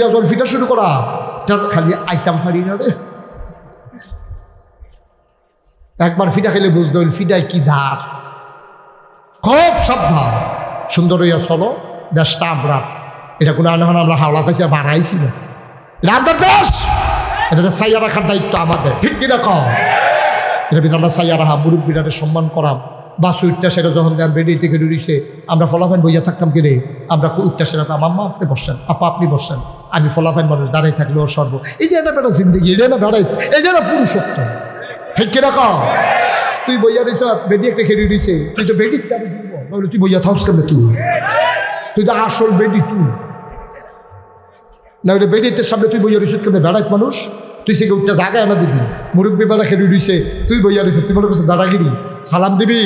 যখন ফিটা শুরু করা। তার খালি আইতাম না রে। একবার ফিটা খেলে বুঝতে হইল কি ধার? খুব সাবধান। সুন্দর হইয়া চলো, দেশটা আমরা এটা কোনো আমরা কাছে বাড়াইছি না। এটা আমাদের দেশ। এটা সাইয়া রাখার দায়িত্ব আমাদের। ঠিক এটা আমরা সাইয়া রাখা সম্মান করাম। বা সুইটটা সেটা যখন দেন, বেডি থেকে রুড়িছে আমরা ফলাফল বইয়া থাকতাম কিনে আমরা উঠটা সেটা আম্মা আপনি বসছেন, আপা আপনি বসছেন। আমি ফলাফাইন মানুষ দাঁড়াই থাকলেও সর্ব। না বেটা জিন্দগি, এই যে না বেড়াই, এই যে না পুরুষত্ব। ঠিক কীরকম তুই বইয়া দিছ, বেডি একটা খেয়ে দিছে, তুই তো বেডি তাহলে তুই বইয়া থাকস কেন তুই? তুই তো আসল বেডি তুই। না ওটা বেডিতে সামনে তুই বইয়া দিছ কেন বেড়াইত মানুষ? তুই সে উঠতে জাগায় এনে দিবি। মুরব্বী বেড়া খেয়ে দিছে, তুই বইয়া দিছ তুই মনে করছিস দাদাগিরি। সালাম দিবি?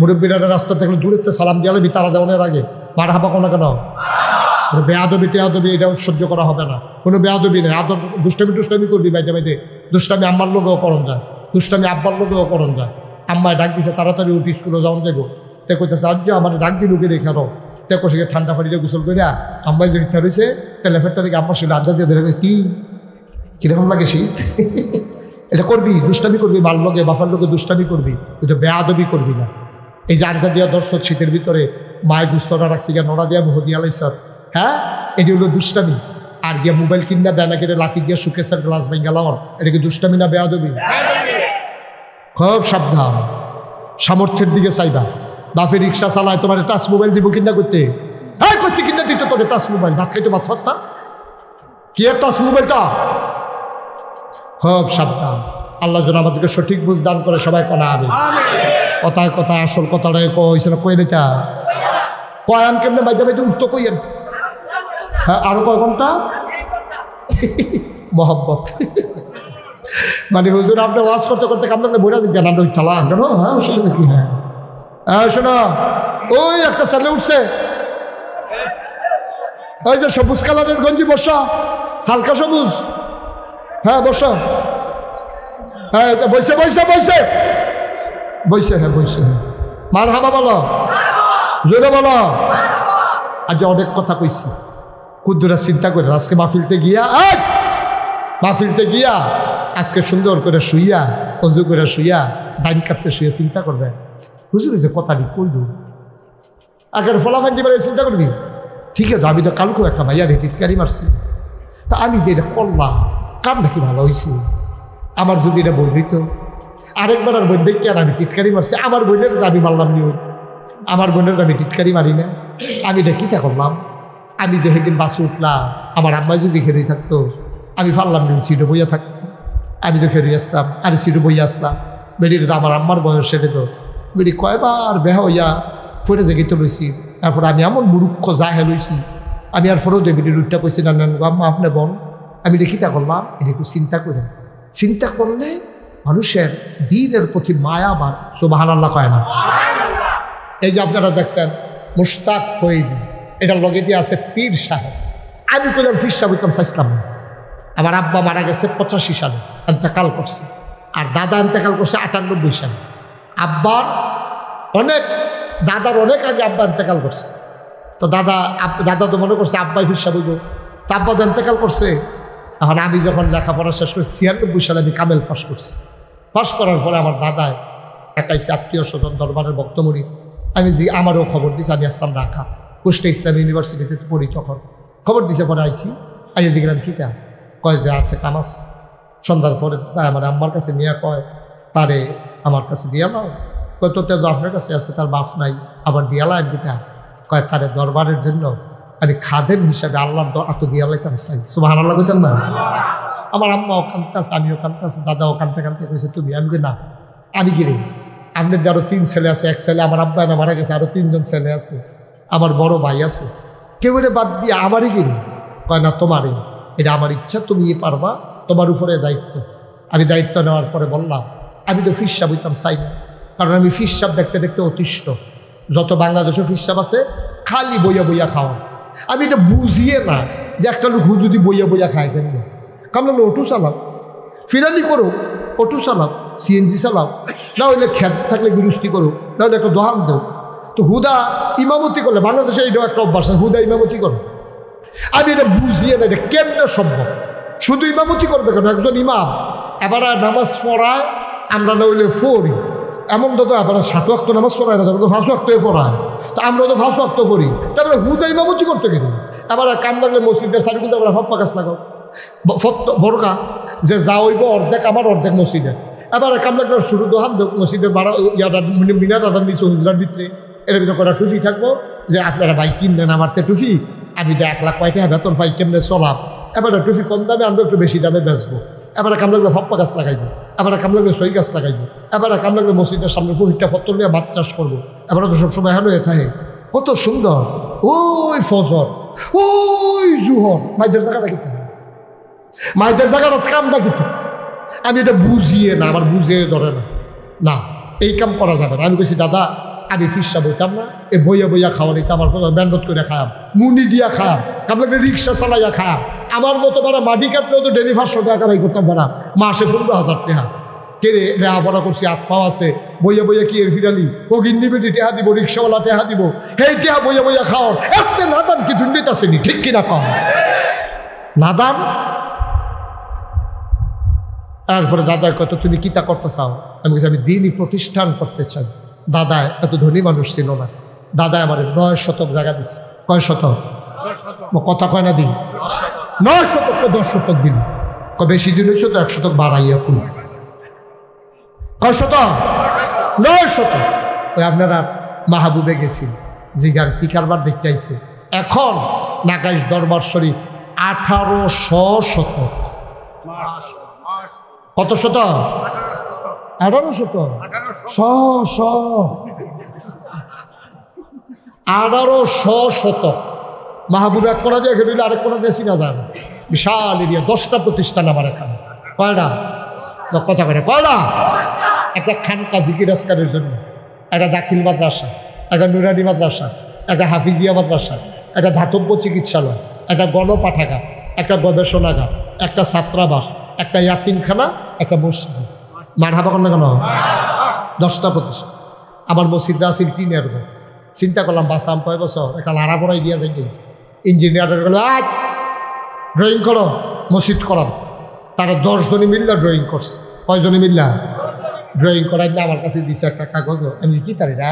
মুরব্বীরা রাস্তা দেখলে দূরেতে সালাম দিয়ে আলবি তারা দেওয়ানের আগে। মার হাবা কোনো কেন? বেয়াদবি, টেয়াদবি এটা সহ্য করা হবে না। কোনো বেয়াদবি নেই। আদর দুষ্টামি, টুষ্টামি করবি বাইতে বাইতে। দুষ্টামি আম্মার লোকেও করণ যায়। দুষ্টামি আব্বার লোকেও করণ যায়। আম্মায় ডাক দিছে, তাড়াতাড়ি উঠি স্কুলে যাওয়ান যাব তে কইতেছে আজ আমার ডাক দিল কে রেখে রো তে কষে ঠান্ডা পানিতে গোসল করিয়া আম্মাই যে ইচ্ছা রয়েছে তেলে ফেরতে থেকে আম্মার সঙ্গে আড্ডা দিয়ে ধরে কি? কীরকম লাগে শীত এটা করবি? দুষ্টামি করবি? মাল লোকে বাফার লোকে দুষ্টামি করবি? এটা বেয়াদবি করবি না। এই যে আঞ্জা দেওয়া দর্শক শীতের ভিতরে, মায়ের দুস্তটা রাখছি গিয়া নড়া দিয়া বহু দিয়া লাইসার হ্যাঁ? এটি হলো দুষ্টামি। আর গিয়া মোবাইল কিনা দেনা কেটে লাতি গিয়া সুকেশের গ্লাস ভেঙে গেলাম এটা কি দুষ্টামি না বেয়া বেয়াদবি? খুব সাবধান। সামর্থ্যের দিকে চাইবা। বাফে রিক্সা চালায়, তোমার টাচ মোবাইল দিব কিনা করতে? হ্যাঁ করতে কিনা দিতে তোর টাচ মোবাইল? ভাত খাইতে ভাত ফাস্তা কি টাচ মোবাইলটা? খুব সাবধান। আল্লাহ যেন আমাদেরকে সঠিক বুঝ দান করে, সবাই কনা আমি কথায় কথা আসল কথাটাই কইছে না, কই নিতা কয়ান কেমনে বাইতে বাইতে উত্তর কইয়েন? হ্যাঁ আরও কয় ঘণ্টা? মহব্বত। মানে হুজুর, আপনি ওয়াজ করতে করতে আপনার বইরা দিচ্ছেন আপনি চালান কেন? হ্যাঁ শুনে কি হ্যাঁ হ্যাঁ শোনো, ওই একটা ছেলে উঠছে। ওই যে সবুজ কালারের গঞ্জি, বসা। হালকা সবুজ। হ্যাঁ বসো। হ্যাঁ বইছে বইছে বইছে। বইছে হ্যাঁ বইছে মার হাবা বলো। জোরে বলো। আজ অনেক কথা কইছি। কুদ্দুরা চিন্তা করে আজকে মাহফিলতে গিয়া! মাহফিলতে গিয়া, আজকে সুন্দর করে শুইয়া, অজু করে শুইয়া, ডাইন কাটতে শুয়ে চিন্তা করবে। হুজুর যে কথা কথাটি কইল আগে ফলাফান দিবার চিন্তা করবি? ঠিক আছে আমি তো কালকেও একটা মাইয়া রে টিটকারি মারছি। তা আমি যে এটা করলাম কাম নাকি ভালো হয়েছে আমার যদি এটা বই দিত, আরেকবার আর বই দেখি আর আমি টিটকারি মারছি, আমার বোনের দাবি মারলাম নি। আমার বোনের দাবি টিটকারি মারি না। আমি এটা কিতা করলাম? আমি যে সেদিন বাসে উঠলাম, আমার আম্মা যদি খেয়ে থাকতো, আমি পারলাম নি সিটে বইয়া থাকতো আমি তো খেয়ে আসতাম, আমি সিটে বইয়া আসতাম। বেরিয়ে তো আমার আম্মার বয়স সেটা তো। বেরি কয়বার বেহা হইয়া ফুটে জেগে তো লইছি। তারপর আমি এমন মুরুক্ষ জাহে লইছি আমি আর ফেরত দেবি রুটটা কইছি, না না আম্মা, আপনি বল। আমি লিখিতা করলাম, এটা একটু চিন্তা করেন চিন্তা করলে মানুষের দিনের প্রতি মায়া বার সোবাহান আল্লাহ কয় না। এই যে আপনারা দেখছেন, মুশতাক ফয়েজি। এটার লগে দিয়ে আছে পীর সাহেব। আমি কইলাম, পীর সাহেব হইতাম চাইছিলাম আমার আব্বা মারা গেছে পঁচাশি সালে, এন্তেকাল করছে। আর দাদা এন্তেকাল করছে আটানব্বই সালে। আব্বার অনেক, দাদার অনেক আগে আব্বা এন্তেকাল করছে। তো দাদা দাদা তো মনে করছে, আব্বাই ফির সাহেব তা আব্বা তো এন্তেকাল করছে। এখন আমি যখন লেখাপড়া শেষ করছি, ছিয়ানব্বই সালে আমি কামেল পাস করছি। পাস করার পরে আমার দাদায় একাইছে আত্মীয় স্বজন, দরবারের বক্তমরি আমি যে, আমারও খবর দিছি, আমি আসলাম ঢাকা। কুষ্টা ইসলাম ইউনিভার্সিটিতে পড়ি তখন। খবর দিছে পরে আইসি। আইয়ে দেখলাম কিতা কয় যে আছে কামাস। সন্ধ্যার পরে দাদা আমার আম্মার কাছে নিয়ে কয়, তারে আমার কাছে দিয়া নাও। কয়, তোর তো আপনার কাছে আছে, তার বাপ নাই। আবার দিয়ালাম কিতা কয়, তারে দরবারের জন্য আমি খাদেম হিসাবে আল্লাহর এত দিয়া লাইতাম চাই। সুবাহ আল্লাহ কইতাম না? আমার আম্মা ওখানতে আছে, আমিও কানতে আছে দাদা ওখানতে কানতে কইছে, তুমি? আমি না, আমি কি রে আপনার যে আরও তিন ছেলে আছে, এক ছেলে আমার আব্বা না মারা গেছে, আরও তিনজন ছেলে আছে। আমার বড় ভাই আছে। কেউ এটা বাদ দিয়ে আমারই কিনি কয়, না, তোমারই এটা আমার ইচ্ছা, তুমি পারবা, তোমার উপরে দায়িত্ব। আমি দায়িত্ব নেওয়ার পরে বললাম, আমি তো ফিসাব হইতাম চাই কারণ আমি ফিসাব দেখতে দেখতে অতিষ্ঠ। যত বাংলাদেশে ফিসাব আছে, খালি বইয়া বইয়া খাওয়া। আমি এটা বুঝিয়ে না যে একটা লোক যদি বইয়া বইয়া খায় কেন? কামলা অটো চালাও। ফিরানি করো, অটো চালাও, সিএনজি চালাও। না হইলে খেত থাকলে গৃহস্থী করো, না হলে একটা দোহান দাও। তো হুদা ইমামতি করলে, বাংলাদেশে এইটাও একটা অভ্যাস হুদা ইমামতি করো। আমি এটা বুঝিয়ে না, এটা কেমনে সম্ভব? শুধু ইমামতি করবে কেন? একজন ইমাম এবার নামাজ পড়ায়, আমরা না হইলে ফরি। এমন তো আবার সাত ওয়াক্ত নামাজ পড়ায় না, তারপরে তো ফাঁস ওয়াক্তই পড়ায়। তো আমরা তো ফাঁস ওয়াক্ত করি। তারপরে হুদা ইমামতি করতে গেলি এবার কাম লাগলে মসজিদের সার্কুল আমরা হপ্পা কাজ লাগাও। ব- ফত- বড়কা যে যা হইব অর্ধেক আমার, অর্ধেক মসজিদের। এবার কাম লাগলে শুরু হাত মসজিদের বাড়া ইয়াটা মানে মিনার আদার নিচে হুজরার ভিতরে। এর ভিতরে কটা টুফি থাকব? যে আপনারা বাইক কিনবেন আমার তো টুফি আমি তো এক লাখ কয়টা বেতন পাই, কেমনে চলাম? এবারে টুফি কম দামে আমরা একটু বেশি দামে বেচবো। এবারে কাম লাগলে ফপ্পা গাছ লাগাইবো। এবারে কাম লাগলে সই গাছ লাগাইবো। এবারে কাম লাগলে মসজিদের সামনে ফুহিটটা ফত্তর নিয়ে মাছ চাষ করব। এবারে তো সবসময় হেন হয়ে থাকে। কত সুন্দর। ওই ফজর, ওই জুহর। মাইদের জায়গাটা কিন্তু মাইদের জায়গাটা কামটা কিন্তু আমি এটা বুঝিয়ে না, আমার বুঝিয়ে ধরে না। না, এই কাম করা যাবে না। আমি কইছি, দাদা আমি ফিসা বইতাম না, এ বইয়া বইয়া খাওয়া নিতাম আমার ব্যান্ডত করে খায়াম মুনি দিয়া খায়াম কামলাকে রিক্সা চালাইয়া খায়াম আমার মতো বেড়া মাটি কাটলেও তো ডেলি পাঁচশো টাকা কামাই করতাম বেড়া মাসে পনেরো হাজার কে রে লেহাপড়া করছি আত্মাও আছে, বইয়া বইয়া কি এর ফিরালি? ও গিন্নি বেটি, টেহা দিব রিক্সাওয়ালা টেহা দিব, হেই টেহা বইয়া বইয়া খাওয়ার এত নাদান কি ঢুন্ডিত আসেনি ঠিক কিনা কম নাদান তারপরে দাদার কত তুমি কিতা করতে চাও? আমি আমি দিনই প্রতিষ্ঠান করতে চাই। দাদা, এত ধনী মানুষ ছিল না। দাদা আমার নয় শতক জায়গা দিচ্ছে কয় শতক? কথা কয় না দিন। নয় শতক দশ শতক দিন। বেশি দিন হয়েছে তো এক শতক বাড়াইয়া ফুল কয় শতক? নয় শতক। ওই আপনারা মাহবুবে গেছেন, জিগার কি কারবার দেখতে আইছে? এখন নাকাইশ দরবার শরীফ আঠারোশো শতক। কত শত আঠারো শত শ শ। আঠারো শ শত। মাহবুব এক কোনা দিয়ে ঘেরিলে আরেক কোনা দিয়ে চিনা যায় না বিশাল এরিয়া দশটা প্রতিষ্ঠান আমার এখানে। কয়টা? তো কথা করে কয়টা? একটা খানকা জিকির আসকারের জন্য। একটা দাখিল মাদ্রাসা একটা নুরানি মাদ্রাসা একটা হাফিজিয়া মাদ্রাসা একটা ধাতব্য চিকিৎসালয় একটা গণপাঠাগার একটা গবেষণাগার একটা ছাত্রাবাস একটা ইয়াতিমখানা একটা মসজিদ। মার হাবা কেন? কেন দশটা প্রতিষ্ঠান আমার মসজিদরা আছিল ঘর চিন্তা করলাম বাসাম কয় বছর? একটা লাড়া পড়াই দিয়া যাই ইঞ্জিনিয়ারের গেল আজ ড্রয়িং করো মসজিদ করাম। তারা দশজনে মিল্লা ড্রয়িং করছে কয়জনে মিল্লা? ড্রয়িং করাই না আমার কাছে দিছে একটা কাগজ। আমি কি তারি না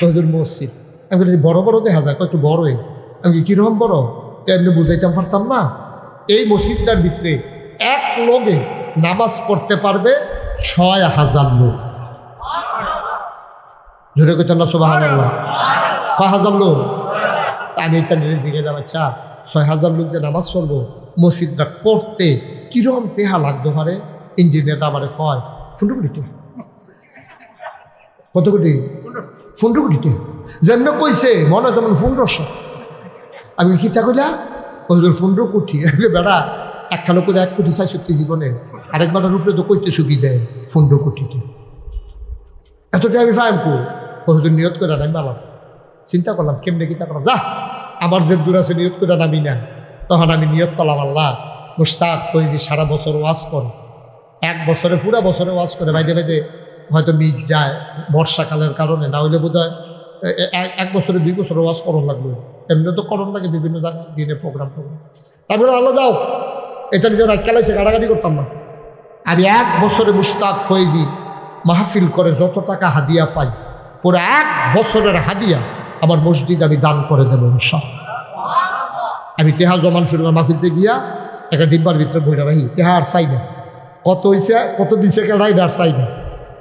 কয়দূর মসজিদ। আমি বলি, বড় বড় দেখা যায় একটু বড়ই আমি কীরকম বড়? তো এমনি বুঝাইতাম পারতাম না। এই মসজিদটার ভিতরে এক লোকে নামাজ পড়তে পারবে ছয় হাজার লোক। ধরে কইতাম না সোবাহ কয় হাজার লোক? আমি নিজে গেলাম আচ্ছা ছয় হাজার লোক যে নামাজ পড়ব, মসজিদটা করতে কিরম পেহা লাগতো পারে? ইঞ্জিনিয়ারটা আমারে কয় ফুন্ডু কোটিতে কত কোটি? ফুন্ডু কোটিতে যেমন কইছে, মনে যেমন পনেরোশো। আমি কিতা কইলা? ওদের পনেরো কোটি। বেড়া একখানো করে এক কোটি চাই সত্যি জীবনে আরেকবার রূপে তো কইতে সুবিধে পনেরো কোটিতে। এতটা আমি ফাইম কো? ওদের নিয়ত করে আমি বালাম চিন্তা করলাম, কেমনে কিতা করলাম? যা আমার যে দূর আছে নিয়ত করে নামি না। তখন আমি নিয়ত করলাম, আল্লাহ, মুস্তাক ফৈজি সারা বছর ওয়াজ করে। এক বছরে, পুরা বছরে ওয়াজ করে। বাইদে বাইদে, হয়তো মিট যায় বর্ষাকালের কারণে। না হইলে বোধ হয় এক- বছরে, দুই বছরে ওয়াজ করণ লাগল এমনি তো করণ লাগে বিভিন্ন জায়গায় দিনে প্রোগ্রাম প্রোগ্রাম তারপরে আল্লাহ যাও এটা নিজের রাগ খেলাইছে গাড়াগাড়ি করতাম না। আমি এক বছরে মুস্তাক ফয়েজি মাহফিল করে যত টাকা হাদিয়া পাই, পুরো এক বছরের হাদিয়া আমার মসজিদ আমি দান করে দেবো সব আমি তেহা জমান শুরু মাহফিলতে গিয়া একটা ডিব্বার ভিতরে বইটা রাখি। তেহা আর চাই না। কত হয়েছে কত দিছে রাইড আর চাই না।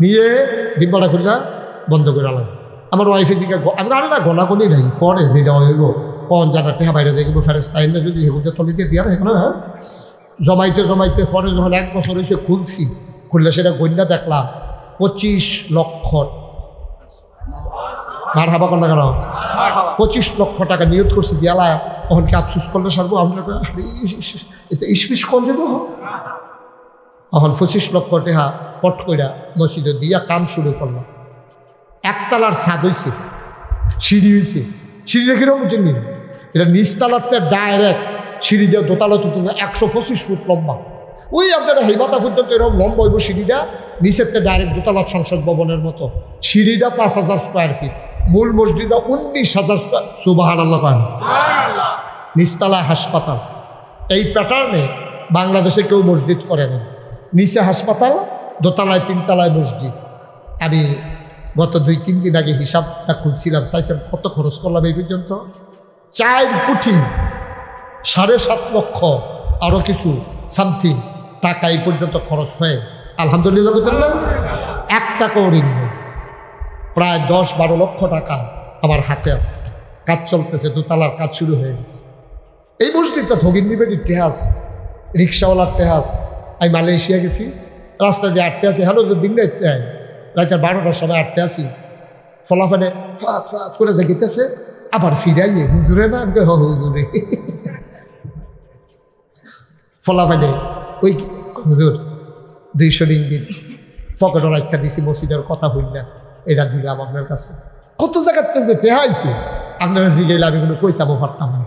নিয়ে ডিব্বাটা খুললা, বন্ধ করে আলাম আমার ওয়াইফে জিজ্ঞা আমি আরে না গনাগনি নাই, পরে যেটা হইব, কন জানা টেহা বাইরে যাই কিন্তু ফেরেস না যদি সেগুলো তলিতে দিয়া সেগুলো হ্যাঁ। জমাইতে জমাইতে পরে যখন এক বছর হয়েছে খুলছি খুললে সেটা গন্যা দেখলাম পঁচিশ লক্ষ মার হাবা কন্যা কেন? পঁচিশ লক্ষ টাকা নিয়োগ করছি দিয়ালা তখন কি আফসুস করলে সারবো? আরে, এতে ইসপিস কম দেবো তখন পঁচিশ লক্ষ টাকা পট কইরা মসজিদে দিয়া কাম শুরু করলাম। একতলার ছাদ হইছে সিঁড়ি হইছে। সিঁড়িটা কীরকম চিনি এটা নিচতলাতে ডাইরেক্ট সিঁড়ি দিয়ে দোতলা তুলতে একশো পঁচিশ ফুট লম্বা। ওই আপনারা হেমাতা পর্যন্ত এরকম লম্বা হইব সিঁড়িটা নিচের ডাইরেক্ট দোতলা সংসদ ভবনের মতো। সিঁড়িটা পাঁচ হাজার স্কোয়ার ফিট মূল মসজিদটা উনিশ হাজার স্কোয়ার সুবাহান আল্লাহ পান নিচতলা হাসপাতাল। এই প্যাটার্নে বাংলাদেশে কেউ মসজিদ করে না। নিচে হাসপাতাল, দোতলায় তিনতলায় মসজিদ। আমি গত দুই, তিন দিন আগে হিসাবটা খুলছিলাম, চাইছিলাম কত খরচ করলাম এই পর্যন্ত? চার কোটি। সাড়ে সাত লক্ষ আরও কিছু সামথিং টাকা এই পর্যন্ত খরচ হয়েছে। আলহামদুলিল্লাহ এক টাকাও ঋণ। প্রায় দশ বারো লক্ষ টাকা আমার হাতে আছে। কাজ চলতেছে দোতলার কাজ শুরু হয়ে গেছে। এই মসজিদটা ধগিন নিবেটি টেহাস রিক্সাওয়ালার টেহাস আমি মালয়েশিয়া গেছি রাস্তা দিয়ে আটতে আছি হ্যালো দিন রাইতে আয় বারোটার সময় আটতে আসি ফলাফলে করে যে গেতেছে আবার ফিরাইয়ে হুজুরে না কই, হুজুরে। ফলাফলে ওই হুজুর দুইশো রিঙ্গিত পকেট রাখা দিছি, মসজিদের কথা হইল না, এটা দিলাম আপনার কাছে। কত জায়গাতে যে টেহাইছে আপনারা জিগেলে আমি কোনো কইতামও পারতাম না।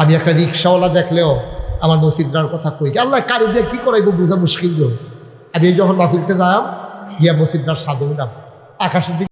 আমি একটা রিক্সাওয়ালা দেখলেও আমার মসজিদটার কথা কই আল্লাহ কারি দিয়ে কী করাইব, বোঝা মুশকিল। আমি এই যখন মাহফিলতে যাম, গিয়া মসজিদটার সাধু নাম আকাশের দিকে